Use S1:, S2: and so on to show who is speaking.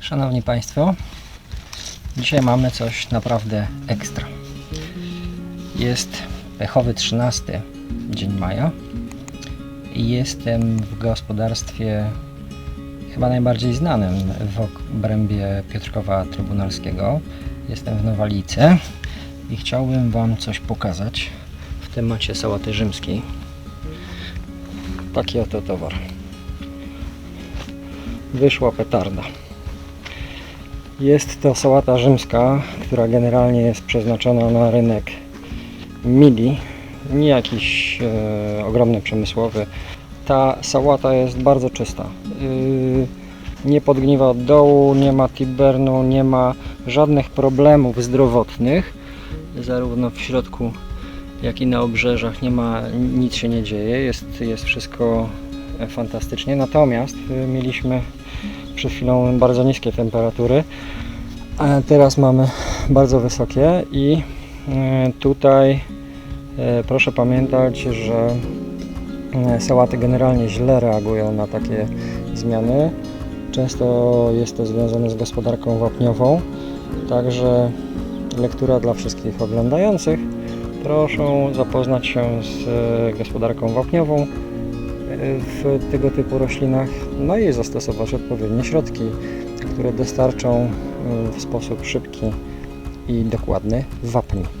S1: Szanowni Państwo, dzisiaj mamy coś naprawdę ekstra. Jest pechowy 13 dzień maja i jestem w gospodarstwie chyba najbardziej znanym w obrębie Piotrkowa Trybunalskiego. Jestem w Nowalice i chciałbym Wam coś pokazać w temacie sałaty rzymskiej. Taki oto towar. Wyszła petarda. Jest to sałata rzymska, która generalnie jest przeznaczona na rynek midi, nie jakiś e, ogromny przemysłowy. Ta sałata jest bardzo czysta. Yy, nie podgniwa od dołu, nie ma tibernu, nie ma żadnych problemów zdrowotnych, zarówno w środku, jak i na obrzeżach nie ma, nic się nie dzieje, jest, jest wszystko e, fantastycznie. Natomiast y, mieliśmy przed chwilą bardzo niskie temperatury, teraz mamy bardzo wysokie i e, tutaj e, proszę pamiętać, że e, sałaty generalnie źle reagują na takie zmiany. Często jest to związane z gospodarką wapniową, także lektura dla wszystkich oglądających. Proszę zapoznać się z gospodarką wapniową w tego typu roślinach, no i zastosować odpowiednie środki, które dostarczą e, w sposób szybki i dokładny wapni.